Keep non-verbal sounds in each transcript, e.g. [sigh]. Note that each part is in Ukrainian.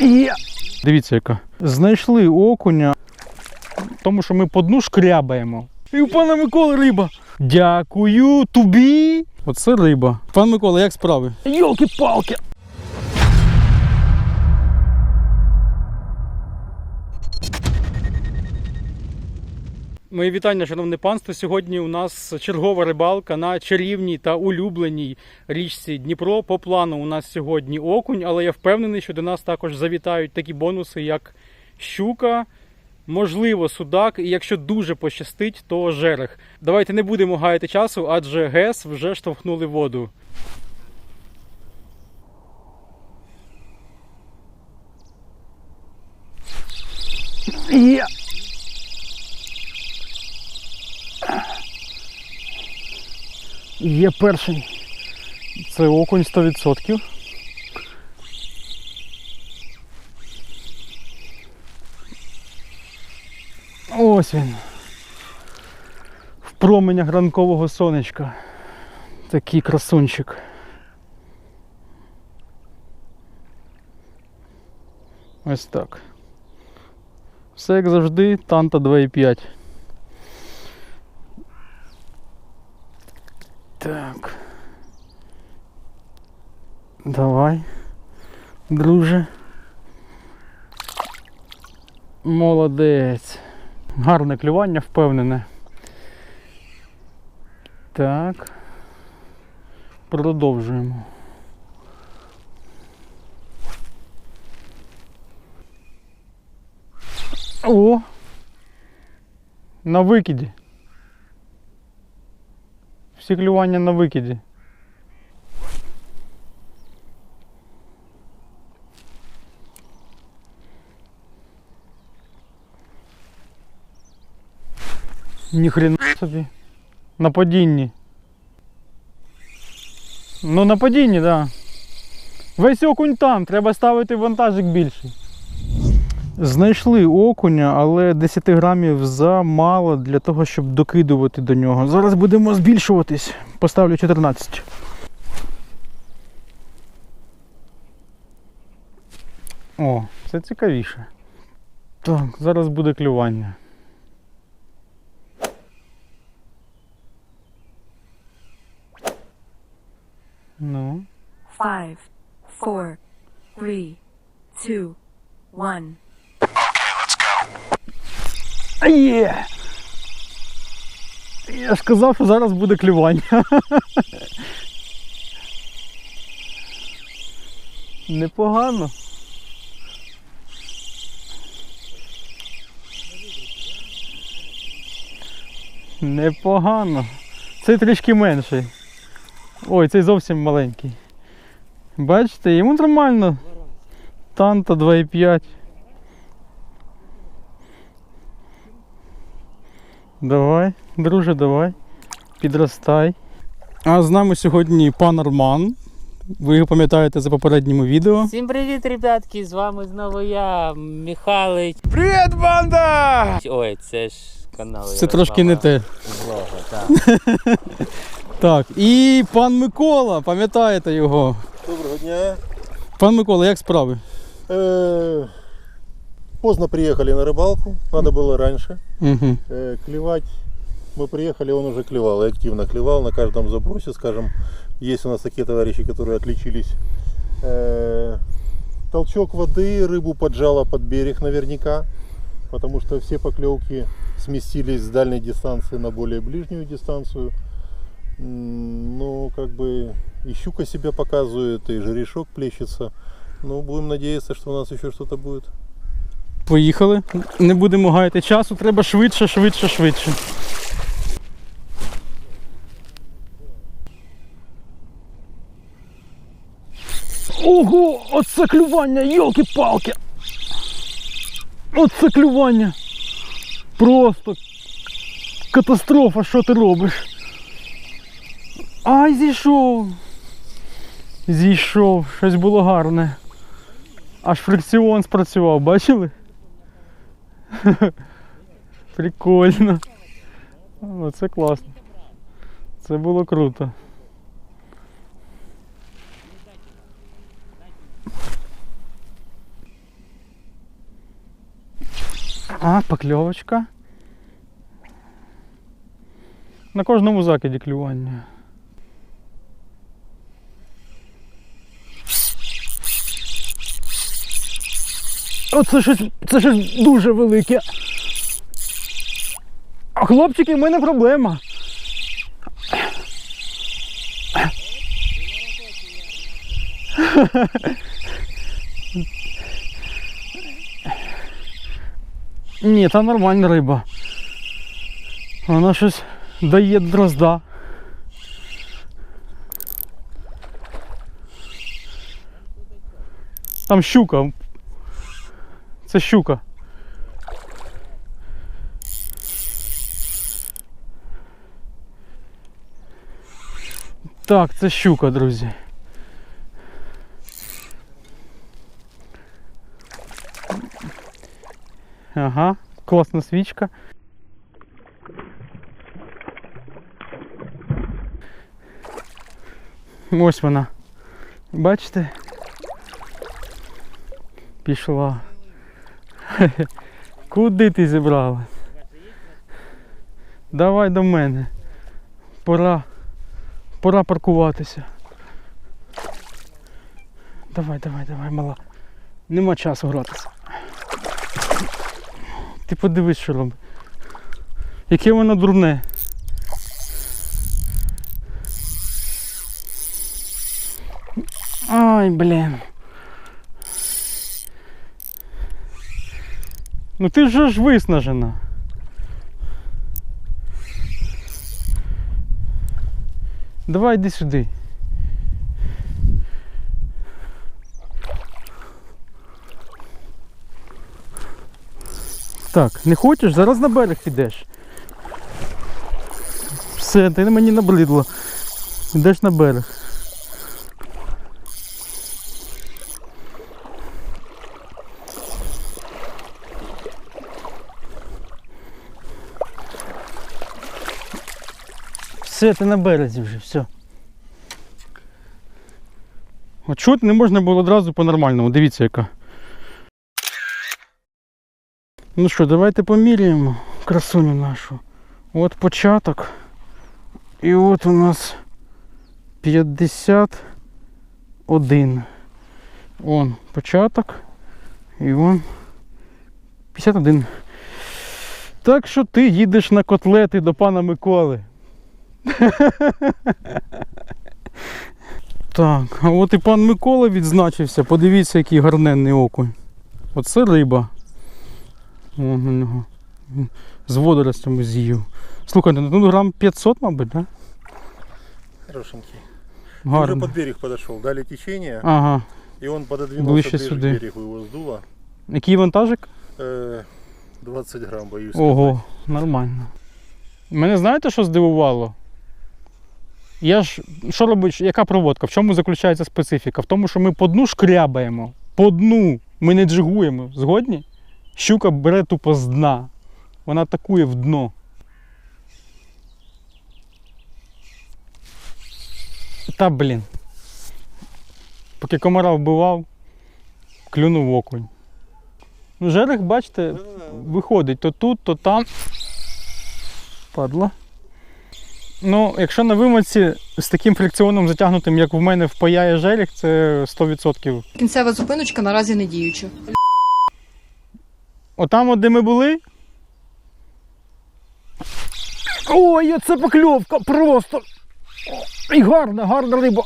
Є. Дивіться, яка. Знайшли окуня, тому що ми по дну шкрябаємо. І у пана Миколи риба. Дякую тобі. Оце риба. Пан Микола, як справи? Йолки-палки. Мої вітання, шановне панство. Сьогодні у нас чергова рибалка на чарівній та улюбленій річці Дніпро. По плану у нас сьогодні окунь, але я впевнений, що до нас також завітають такі бонуси, як щука, можливо, судак, і якщо дуже пощастить, то жерех. Давайте не будемо гаяти часу, адже ГЕС вже штовхнули воду. Є. Є перший. Це окунь 100%. Ось він. В променях ранкового сонечка. Такий красунчик. Ось так. Все як завжди, танта 2,5. Так. Давай, друже. Молодець. Гарне клювання, впевнене. Так. Продовжуємо. О! На викиді. Всі клювання на викиді. Ніхрена собі. На падінні. Ну на падінні, так. Да. Весь окунь там, треба ставити вантажик більший. Знайшли окуня, але 10 грамів замало для того, щоб докидувати до нього. Зараз будемо збільшуватись. Поставлю 14. О, це цікавіше. Так, зараз буде клювання. Ну. Five, four, three, two, one. А Є! Я ж казав, що зараз буде клювання. Непогано. Непогано. Цей трішки менший. Ой, цей зовсім маленький. Бачите, йому нормально. Танта 2,5. Давай, друже, давай. Підростай. А з нами сьогодні пан Арман. Ви його пам'ятаєте за попереднім відео. Всім привіт, ребятки! З вами знову я, Михайлович. Привет, банда! Ой, це ж канал. Це трошки не те. Влога, так. [laughs] Так, і пан Микола, пам'ятаєте його? Доброго дня. Пан Микола, як справи? Э, Поздно приехали на рыбалку, надо было раньше. Угу. Э, Клевать мы приехали, он уже клевал, и активно клевал на каждом забросе, скажем. Есть у нас такие товарищи, которые отличились. Э, Толчок воды, рыбу поджало под берег наверняка, потому что все поклевки сместились с дальней дистанции на более ближнюю дистанцию. Ну, как бы и щука себя показывает, и жерешок плещется. Ну, будем надеяться, что у нас еще что-то будет. Поїхали. Не будемо гаяти часу, треба швидше, швидше, швидше. Ого, оце клювання, йолки-палки. Оце клювання. Просто катастрофа, що ти робиш? Ай, зійшов. Зійшов, щось було гарне. Аж фрикціон спрацював, бачили? [laughs] Прикольно. Це класно. Це було круто. А, покльовочка. На кожному закиді клювання. Оце щось, це щось дуже велике. А хлопчики, в мене проблема. Ні, це нормальна риба. Вона щось дає дрозда. Там щука. Це щука. Так, це щука, друзі. Ага, класна свічка. Ось вона. Бачите? Пішла. [laughs] Куди ти зібрала? Давай до мене. Пора. Пора паркуватися. Давай, давай, давай, мала. Нема часу гратися. Ти подивись, що робить. Яке воно дурне. Ай, блін. Ну ти ж ж виснажена. Давай йди сюди. Так, не хочеш? Зараз на берег підеш. Все, ти мені набридло. Йдеш на берег. Все, на березі вже, все. От чого не можна було одразу по-нормальному, дивіться яка. Ну що, давайте поміряємо красуню нашу. От початок. І от у нас 51. Вон початок. І вон 51. Так що ти їдеш на котлети до пана Миколи. [laughs] Так, а от і пан Микола відзначився. Подивіться, який гарненний окунь. Оце риба. Вон у нього. З водоростями з'їв. Слухайте, ну грам 500, мабуть, так? Хорошенький. Уже Гарно. под берег подошел, дали течение, Ага. и он пододвинулся Ближе ближе к берегу, его сдуло. Який вантажик? Э, 20 грамм, боюсь. Ого, нормально. Мене знаєте, що здивувало? Я ж, що робить, яка проводка? В чому заключається специфіка? В тому, що ми по дну шкрябаємо. По дну. Ми не джигуємо. Згодні? Щука бере тупо з дна. Вона атакує в дно. Та блін. Поки комара вбивав, клюнув окунь. Ну, жерех, бачите, виходить то тут, то там. Падла. Ну, якщо на вимоці з таким фрикціоном затягнутим, як в мене впаяє жерех, це 100%. Кінцева зупиночка наразі не діюча. Отам, от, де ми були. Ой, оце покльовка просто. І гарна, гарна риба.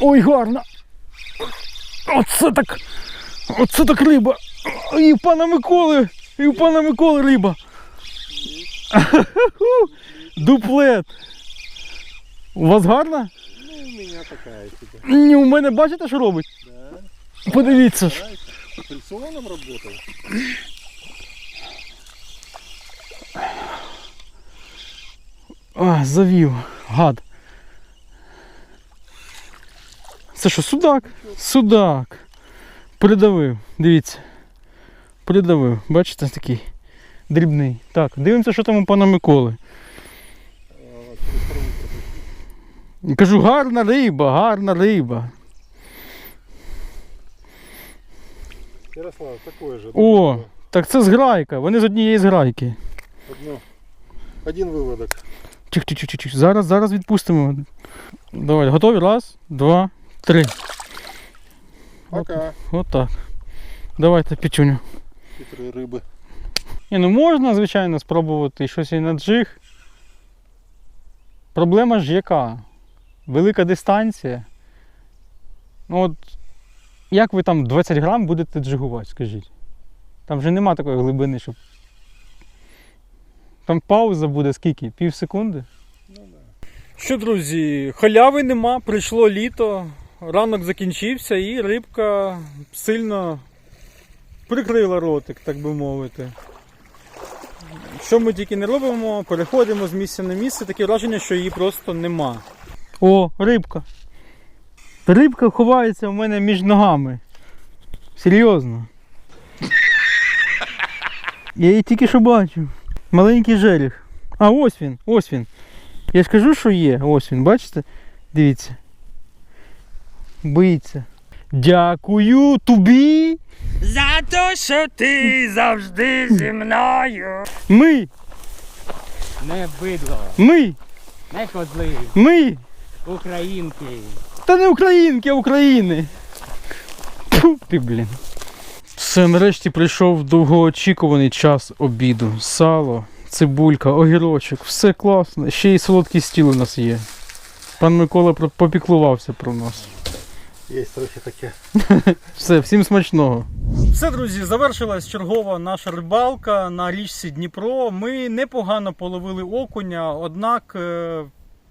Ой, гарна. Оце так. Оце так риба. І в пана Миколи. І в пана Миколи риба. Дуплет. У вас гарна? Ну, у меня такая себе. Ні, у мене бачите, що робить? Подивіться ж. Фрикционом работал. А, завів, гад. Це що, судак? Судак. Придавив, дивіться. Придавив. Бачите, такий дрібний. Так, дивимося, що там у пана Миколи. Кажу, гарна риба, гарна риба. Ярослав, такое же. О! Так це зграйка, вони з однієї зграйки. Одно. Один выводок. Чих, чих, чих, чих, чих. Зараз, зараз відпустимо. Давай, готові? Раз, два, три. Пока. Отак. Давайте пічуню. Хитрые рыбы. Ні, ну можна, звичайно, спробувати щось і на джиг. Проблема ж яка? Велика дистанція. Ну от, як ви там 20 грам будете джигувати, скажіть? Там вже нема такої глибини, щоб. Там пауза буде скільки? Пів секунди? Що, друзі, халяви нема, прийшло літо, ранок закінчився і рибка сильно прикрила ротик, так би мовити. Що ми тільки не робимо, переходимо з місця на місце, таке враження, що її просто нема. О, рибка. Рибка ховається у мене між ногами. Серйозно. Я її тільки що бачу. Маленький жеріх. А ось він, ось він. Я ж кажу, що є. Ось він, бачите? Дивіться. Боїться. Дякую тобі. За те, що ти завжди зі мною. Ми, Не бидло, ми, не козли, ми. українки. Та не українки, а України. Фу, ти, блін. Все, нарешті прийшов довгоочікуваний час обіду. Сало, цибулька, огірочок, все класно. Ще й солодкий стіл у нас є. Пан Микола попіклувався про нас. Есть трохи таке. [laughs] Все, всім смачного. Все, друзі, завершилась чергова наша рибалка на річці Дніпро. Ми непогано половили окуня, однак е,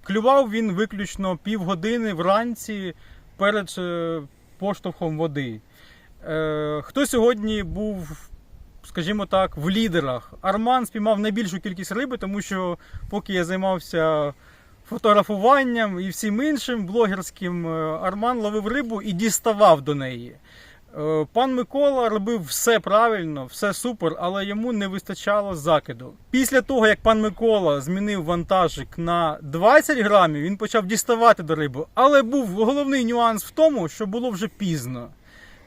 клював він виключно півгодини вранці перед е, поштовхом води. Е, Хто сьогодні був, скажімо так, в лідерах? Арман спіймав найбільшу кількість риби, тому що поки я займався фотографуванням і всім іншим блогерським, е, Арман ловив рибу і діставав до неї. Е, Пан Микола робив все правильно, все супер, але йому не вистачало закиду. Після того, як пан Микола змінив вантажик на 20 грамів, він почав діставати до риби. Але був головний нюанс в тому, що було вже пізно.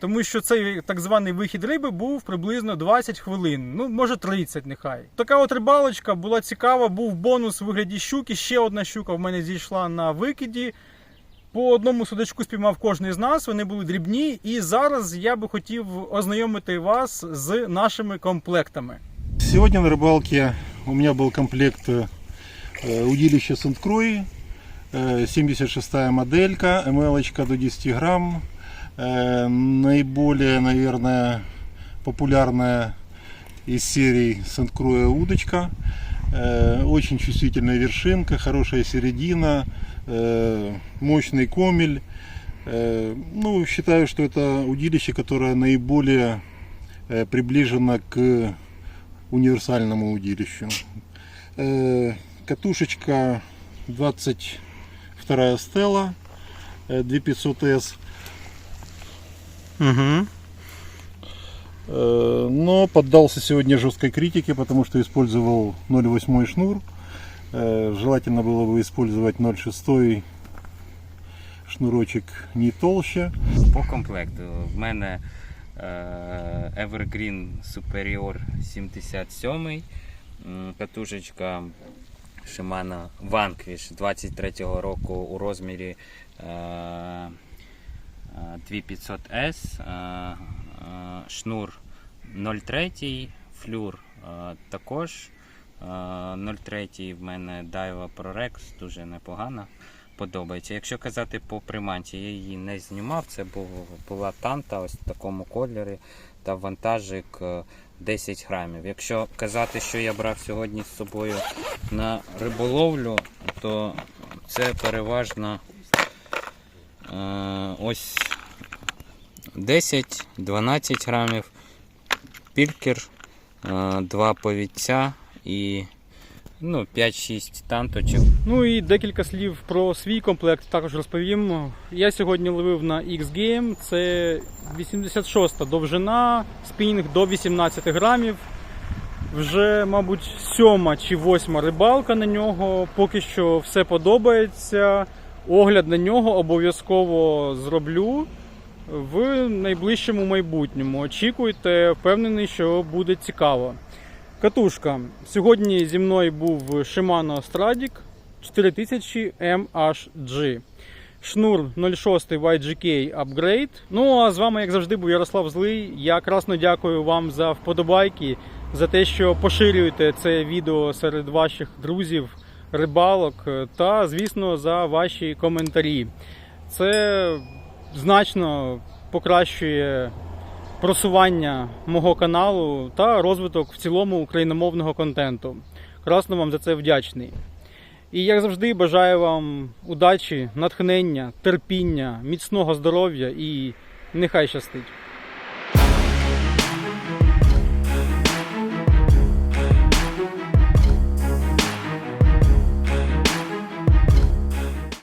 Тому що цей так званий вихід риби був приблизно 20 хвилин, ну може 30 нехай. Така от рибалочка була цікава, був бонус у вигляді щуки. Ще одна щука в мене зійшла на викиді. По одному судачку спіймав кожен з нас, вони були дрібні. І зараз я би хотів ознайомити вас з нашими комплектами. Сегодня на рыбалке у меня был комплект э, удилища Сент-Крой, э, 76 моделька, МЛ до 10 грамм. Э, Наиболее, наверное, популярная из серий Сент-Кроя удочка. Э, Очень чувствительная вершинка, хорошая середина, э, мощный комель. Э, Ну, считаю, что это удилище, которое наиболее э, приближено к универсальному удилищу. Э, Катушечка 22 стела э, 2500S. Угу. Но поддался сегодня жесткой критике, потому что использовал 0,8 шнур. Э, Желательно было бы использовать 0,6 шнурочек не толще. По комплекту в мене Evergreen Superior 77, м, катушечка Shimano Vanquish 23-го року у розмірі 2500S, е, е, шнур 0,3, флюр е, також е, 0,3 в мене Daiwa ProRex, дуже непогана подобається. Якщо казати по приманці, я її не знімав. Це була танта ось в такому кольорі та вантажик е, 10 грамів. Якщо казати, що я брав сьогодні з собою на риболовлю, то це переважно ось 10-12 грамів, пількер, е, два повідця і ну, 5-6 танточок. Ну і декілька слів про свій комплект також розповім. Я сьогодні ловив на X-Game. Це 86-та довжина, спінінг до 18 грамів. Вже, мабуть, сьома чи восьма рибалка на нього. Поки що все подобається. Огляд на нього обов'язково зроблю. в найближчому майбутньому. Очікуйте, впевнений, що буде цікаво. Катушка. Сьогодні зі мною був Shimano Stradic 4000 MHG. Шнур 06 YGK Upgrade. Ну а з вами, як завжди, був Ярослав Злий. Я красно дякую вам за вподобайки, за те, що поширюєте це відео серед ваших друзів, рибалок та, звісно, за ваші коментарі. Це значно покращує просування мого каналу та розвиток в цілому україномовного контенту. Красно вам за це вдячний. І як завжди, бажаю вам удачі, натхнення, терпіння, міцного здоров'я і нехай щастить.